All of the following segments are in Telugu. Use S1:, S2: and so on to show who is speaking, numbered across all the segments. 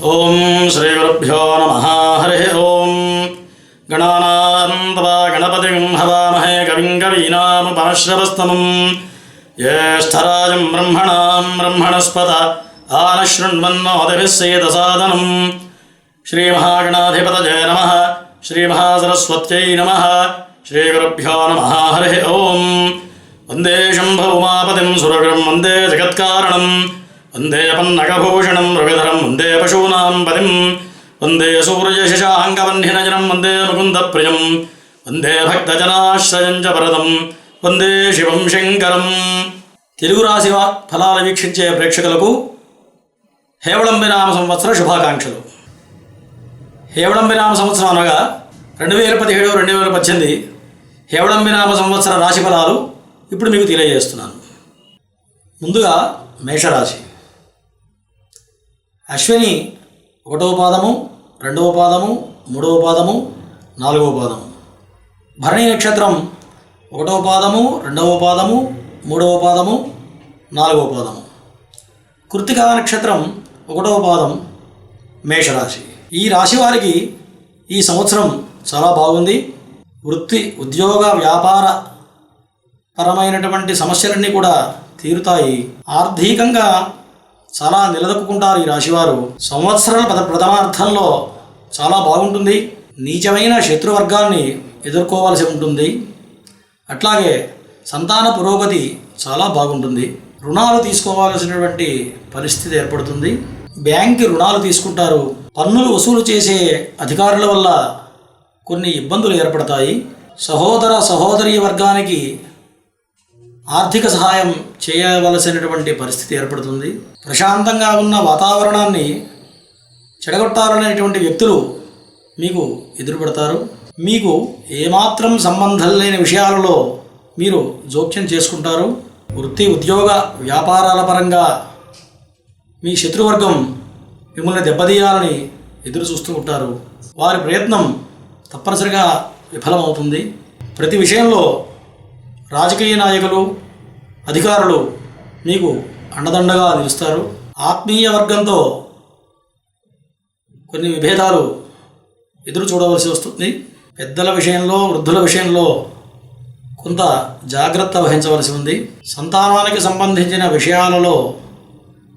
S1: ஓம் ஸ்ரீ குருப்பியோ நம. ஹரே ஓம். கணானாந்தவா கணபதிம் ஹவாமஹே கவிம் கவீனாம் பரஸ்ரவஸ்தமம். ஜேஷ்டராஜம் பிரம்மணாம் பிரம்மணஸ்பத ஆனஸ்ருண்வன்னோதிபிசேதசாதனம் ஸ்ரீமஹாகணாதிபதஜே நம ஸ்ரீமஹாசரஸ்வத்யை நம ஸ்ரீகுருப்பியோ நம ஹரே ஓம் வந்தே சம்பவுமாபதிம் சுரகம் வந்தே ஜெகத்காரணம் వందే పన్నగభూషణం రవిధరం వందే పశూనాం పదిం వందే సూర్యశశాంగవన్నినజనం వందే ముకుందప్రియం వందే భక్తజనాశ్రయం చ వందే శివం శంకరం తెలుగు రాశి ఫలాలు వీక్షించే ప్రేక్షకులకు హేవళంబినామ సంవత్సర శుభాకాంక్షలు. హేవళంబినామ సంవత్సరం అనగా రెండు వేల పదిహేడు రెండు వేల పద్దెనిమిది హేవళంబినామ సంవత్సర రాశి ఫలాలు ఇప్పుడు మీకు తెలియజేస్తున్నాను. ముందుగా మేషరాశి. అశ్విని ఒకటవ పాదము రెండవ పాదము మూడవ పాదము నాలుగవ పాదము. భరణి నక్షత్రం ఒకటవ పాదము రెండవ పాదము మూడవ పాదము నాలుగవ పాదము. కృతికా నక్షత్రం ఒకటవ పాదం మేషరాశి. ఈ రాశి వారికి ఈ సంవత్సరం చాలా బాగుంది. వృత్తి ఉద్యోగ వ్యాపార పరమైనటువంటి సమస్యలన్నీ కూడా తీరుతాయి. ఆర్థికంగా చాలా నిలదొక్కుంటారు ఈ రాశివారు. సంవత్సరాల పద ప్రథమార్థంలో చాలా బాగుంటుంది. నీచమైన శత్రువర్గాన్ని ఎదుర్కోవాల్సి ఉంటుంది. అట్లాగే సంతాన పురోగతి చాలా బాగుంటుంది. రుణాలు తీసుకోవాల్సినటువంటి పరిస్థితి ఏర్పడుతుంది. బ్యాంక్ రుణాలు తీసుకుంటారు. పన్నులు వసూలు చేసే అధికారుల వల్ల కొన్ని ఇబ్బందులు ఏర్పడతాయి. సహోదర సహోదరి వర్గానికి ఆర్థిక సహాయం చేయవలసినటువంటి పరిస్థితి ఏర్పడుతుంది. ప్రశాంతంగా ఉన్న వాతావరణాన్ని చెడగొట్టాలనేటువంటి వ్యక్తులు మీకు ఎదురుపడతారు. మీకు ఏమాత్రం సంబంధం లేని విషయాలలో మీరు జోక్యం చేసుకుంటారు. వృత్తి ఉద్యోగ వ్యాపారాల పరంగా మీ శత్రువర్గం మిమ్మల్ని దెబ్బతీయాలని ఎదురు చూస్తూ ఉంటారు. వారి ప్రయత్నం తప్పనిసరిగా విఫలమవుతుంది. ప్రతి విషయంలో రాజకీయ నాయకులు అధికారులు మీకు అండదండగా నిలుస్తారు. ఆత్మీయ వర్గంతో కొన్ని విభేదాలు ఎదురు చూడవలసి వస్తుంది. పెద్దల విషయంలో వృద్ధుల విషయంలో కొంత జాగ్రత్త వహించవలసి ఉంది. సంతానానికి సంబంధించిన విషయాలలో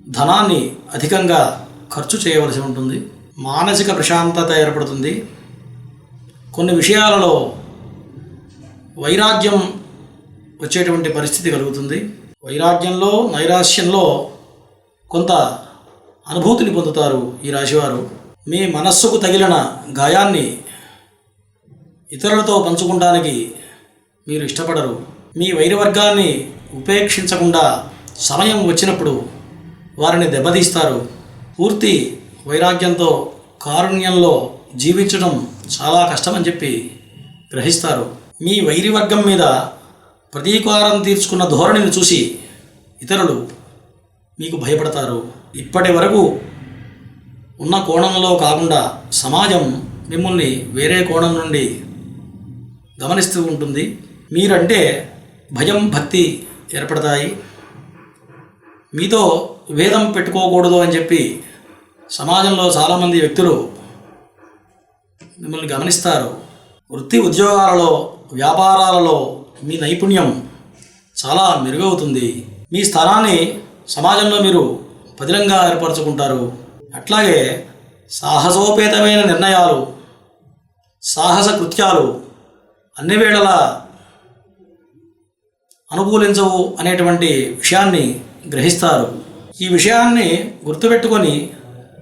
S1: ధనాన్ని అధికంగా ఖర్చు చేయవలసి ఉంటుంది. మానసిక ప్రశాంతత ఏర్పడుతుంది. కొన్ని విషయాలలో వైరాగ్యం వచ్చేటువంటి పరిస్థితి కలుగుతుంది. వైరాగ్యంలో నైరాశ్యంలో కొంత అనుభూతిని పొందుతారు ఈ రాశివారు. మీ మనస్సుకు తగిలిన గాయాన్ని ఇతరులతో పంచుకోవడానికి మీరు ఇష్టపడరు. మీ వైరవర్గాన్ని ఉపేక్షించకుండా సమయం వచ్చినప్పుడు వారిని దెబ్బతీస్తారు. పూర్తి వైరాగ్యంతో కారుణ్యంలో జీవించడం చాలా కష్టమని చెప్పి గ్రహిస్తారు. మీ వైరివర్గం మీద ప్రతీకారం తీర్చుకున్న ధోరణిని చూసి ఇతరులు మీకు భయపడతారు. ఇప్పటి వరకు ఉన్న కోణంలో కాకుండా సమాజం మిమ్మల్ని వేరే కోణం నుండి గమనిస్తూ ఉంటుంది. మీరంటే భయం భక్తి ఏర్పడతాయి. మీతో వేదం పెట్టుకోకూడదు అని చెప్పి సమాజంలో చాలామంది వ్యక్తులు మిమ్మల్ని గమనిస్తారు. వృత్తి ఉద్యోగాలలో వ్యాపారాలలో మీ నైపుణ్యం చాలా మెరుగవుతుంది. మీ స్థానాన్ని సమాజంలో మీరు పదిలంగా ఏర్పరచుకుంటారు. అట్లాగే సాహసోపేతమైన నిర్ణయాలు సాహస కృత్యాలు అన్ని వేళలా అనుకూలించవు అనేటువంటి విషయాన్ని గ్రహిస్తారు. ఈ విషయాన్ని గుర్తుపెట్టుకొని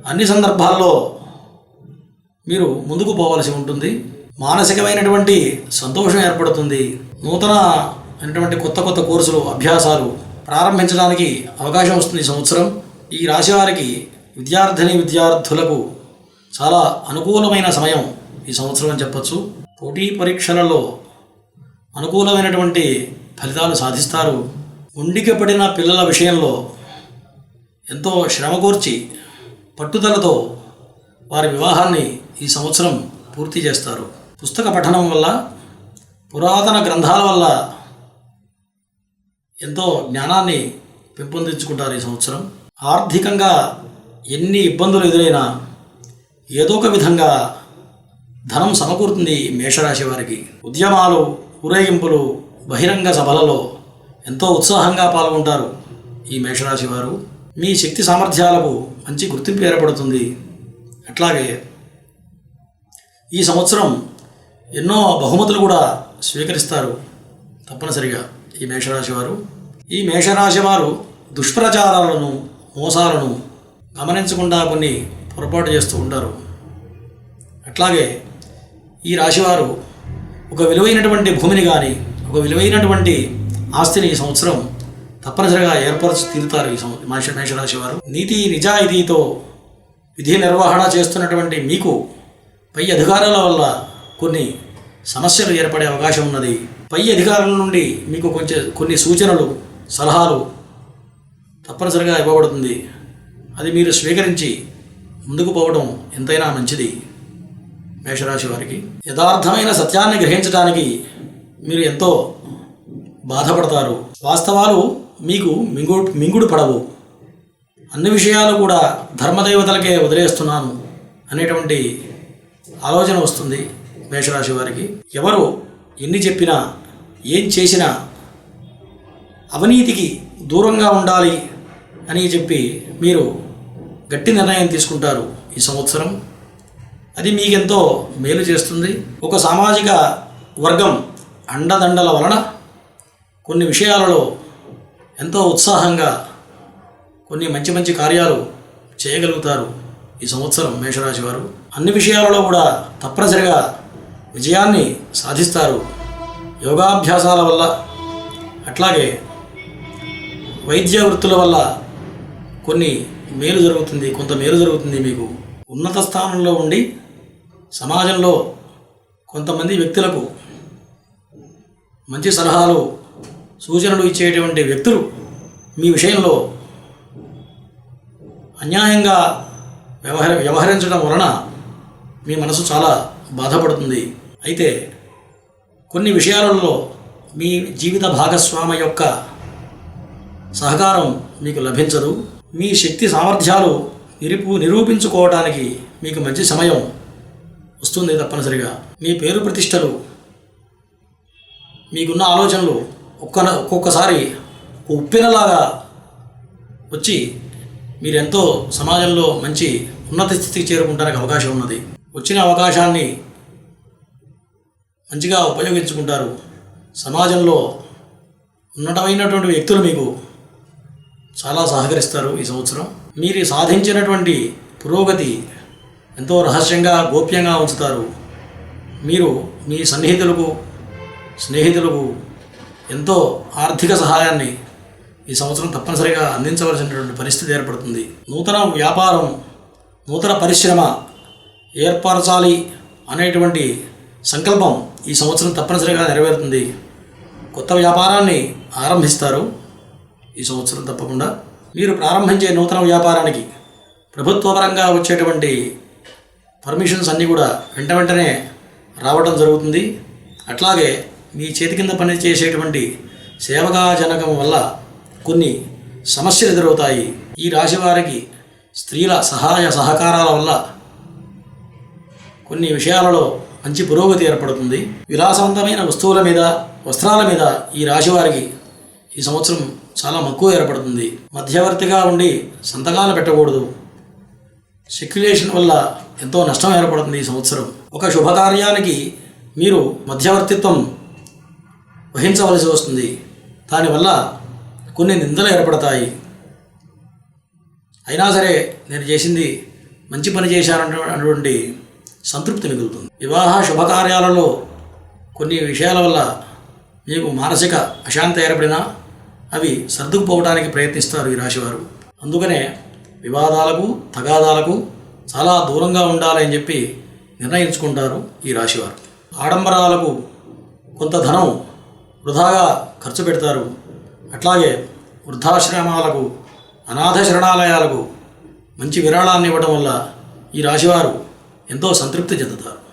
S1: అన్ని సందర్భాల్లో మీరు ముందుకు పోవలసి ఉంటుంది. మానసికమైనటువంటి సంతోషం ఏర్పడుతుంది. నూతన అయినటువంటి కొత్త కొత్త కోర్సులు అభ్యాసాలు ప్రారంభించడానికి అవకాశం వస్తుంది ఈ సంవత్సరం. ఈ రాశి వారికి విద్యార్థిని విద్యార్థులకు చాలా అనుకూలమైన సమయం ఈ సంవత్సరం అని చెప్పచ్చు. పోటీ పరీక్షలలో అనుకూలమైనటువంటి ఫలితాలు సాధిస్తారు. ఉండికి పడిన పిల్లల విషయంలో ఎంతో శ్రమకూర్చి పట్టుదలతో వారి వివాహాన్ని ఈ సంవత్సరం పూర్తి చేస్తారు. పుస్తక పఠనం వల్ల పురాతన గ్రంథాల వల్ల ఎంతో జ్ఞానాన్ని పెంపొందించుకుంటారు ఈ సంవత్సరం. ఆర్థికంగా ఎన్ని ఇబ్బందులు ఎదురైనా ఏదో ఒక విధంగా ధనం సమకూరుతుంది మేషరాశి వారికి. ఉద్యమాలు ఊరేగింపులు బహిరంగ సభలలో ఎంతో ఉత్సాహంగా పాల్గొంటారు ఈ మేషరాశి వారు. మీ శక్తి సామర్థ్యాలకు మంచి గుర్తింపు ఏర్పడుతుంది. అట్లాగే ఈ సంవత్సరం ఎన్నో బహుమతులు కూడా స్వీకరిస్తారు తప్పనిసరిగా ఈ మేషరాశి వారు. ఈ మేషరాశి వారు దుష్ప్రచారాలను మోసాలను గమనించకుండా కొన్ని పొరపాటు చేస్తూ ఉంటారు. అట్లాగే ఈ రాశివారు ఒక విలువైనటువంటి భూమిని కానీ ఒక విలువైనటువంటి ఆస్తిని ఈ సంవత్సరం తప్పనిసరిగా ఏర్పరచి తీరుతారు ఈ సంవ- మేషరాశి వారు. నీతి నిజాయితీతో విధి నిర్వహణ చేస్తున్నటువంటి మీకు పై అధికారాల వల్ల కొన్ని సమస్యలు ఏర్పడే అవకాశం ఉన్నది. పై అధికారుల నుండి మీకు కొంచెం కొన్ని సూచనలు సలహాలు తప్పనిసరిగా ఇవ్వబడుతుంది. అది మీరు స్వీకరించి ముందుకు పోవడం ఎంతైనా మంచిది. మేషరాశి వారికి యథార్థమైన సత్యాన్ని గ్రహించడానికి మీరు ఎంతో బాధపడతారు. వాస్తవాలు మీకు మింగు మింగుడు పడవు. అన్ని విషయాలు కూడా ధర్మదేవతలకే వదిలేస్తున్నాను అనేటువంటి ఆలోచన వస్తుంది. మేషరాశి వారికి ఎవరు ఎన్ని చెప్పినా ఏం చేసినా అవినీతికి దూరంగా ఉండాలి అని చెప్పి మీరు గట్టి నిర్ణయం తీసుకుంటారు ఈ సంవత్సరం. అది మీకెంతో మేలు చేస్తుంది. ఒక సామాజిక వర్గం అండదండల వలన కొన్ని విషయాలలో ఎంతో ఉత్సాహంగా కొన్ని మంచి మంచి కార్యాలు చేయగలుగుతారు ఈ సంవత్సరం మేషరాశి వారు. అన్ని విషయాలలో కూడా తప్పనిసరిగా విజయాన్ని సాధిస్తారు యోగాభ్యాసాల వల్ల. అట్లాగే వైద్య వృత్తుల వల్ల కొన్ని మేలు జరుగుతుంది కొంత మేలు జరుగుతుంది మీకు. ఉన్నత స్థానంలో ఉండి సమాజంలో కొంతమంది వ్యక్తులకు మంచి సలహాలు సూచనలు ఇచ్చేటువంటి వ్యక్తులు మీ విషయంలో అన్యాయంగా వ్యవహర వ్యవహరించడం వలన మీ మనసు చాలా బాధపడుతుంది. అయితే కొన్ని విషయాలలో మీ జీవిత భాగస్వామి యొక్క సహకారం మీకు లభించదు. మీ శక్తి సామర్థ్యాలు నిరుపు నిరూపించుకోవడానికి మీకు మంచి సమయం వస్తుంది తప్పనిసరిగా. మీ పేరు ప్రతిష్టలు మీకున్న ఆలోచనలు ఒక్క ఒక్కొక్కసారి ఉప్పినలాగా వచ్చి మీరెంతో సమాజంలో మంచి ఉన్నత స్థితికి చేరుకుంటానికి అవకాశం ఉన్నది. వచ్చిన అవకాశాన్ని మంచిగా ఉపయోగించుకుంటారు. సమాజంలో ఉన్నతమైనటువంటి వ్యక్తులు మీకు చాలా సహకరిస్తారు ఈ సంవత్సరం. మీరు సాధించినటువంటి పురోగతి ఎంతో రహస్యంగా గోప్యంగా ఉంచుతారు. మీరు మీ సన్నిహితులకు స్నేహితులకు ఎంతో ఆర్థిక సహాయాన్ని ఈ సంవత్సరం తప్పనిసరిగా అందించవలసినటువంటి పరిస్థితి ఏర్పడుతుంది. నూతన వ్యాపారం నూతన పరిశ్రమ ఏర్పరచాలి అనేటువంటి సంకల్పం ఈ సంవత్సరం తప్పనిసరిగా నెరవేరుతుంది. కొత్త వ్యాపారాన్ని ఆరంభిస్తారు. ఈ సంవత్సరం తప్పకుండా మీరు ప్రారంభించే నూతన వ్యాపారానికి ప్రభుత్వపరంగా వచ్చేటువంటి పర్మిషన్స్ అన్నీ కూడా వెంట వెంటనే రావడం జరుగుతుంది. అట్లాగే మీ చేతి కింద పనిచేసేటువంటి సేవకాజనకం వల్ల కొన్ని సమస్యలు ఎదురవుతాయి. ఈ రాశి వారికి స్త్రీల సహాయ సహకారాల వల్ల కొన్ని విషయాలలో మంచి పురోగతి ఏర్పడుతుంది. విలాసవంతమైన వస్తువుల మీద వస్త్రాల మీద ఈ రాశి వారికి ఈ సంవత్సరం చాలా మక్కువ ఏర్పడుతుంది. మధ్యవర్తిగా ఉండి సంతకాలు పెట్టకూడదు. సెక్యులేషన్ వల్ల ఎంతో నష్టం ఏర్పడుతుంది ఈ సంవత్సరం. ఒక శుభకార్యానికి మీరు మధ్యవర్తిత్వం వహించవలసి వస్తుంది. దానివల్ల కొన్ని నిందలు ఏర్పడతాయి. అయినా సరే నేను చేసింది మంచి పని చేశానటువంటి సంతృప్తి మిగులుతుంది. వివాహ శుభకార్యాలలో కొన్ని విషయాల వల్ల మీకు మానసిక అశాంతి ఏర్పడినా అవి సర్దుకుపోవడానికి ప్రయత్నిస్తారు ఈ రాశివారు. అందుకనే వివాదాలకు తగాదాలకు చాలా దూరంగా ఉండాలని చెప్పి నిర్ణయించుకుంటారు ఈ రాశివారు. ఆడంబరాలకు కొంత ధనం వృధాగా ఖర్చు పెడతారు. అట్లాగే వృద్ధాశ్రమాలకు అనాథ శరణాలయాలకు మంచి విరాళాన్ని ఇవ్వడం వల్ల ఈ రాశివారు ఎంతో సంతృప్తి చెందుతారు.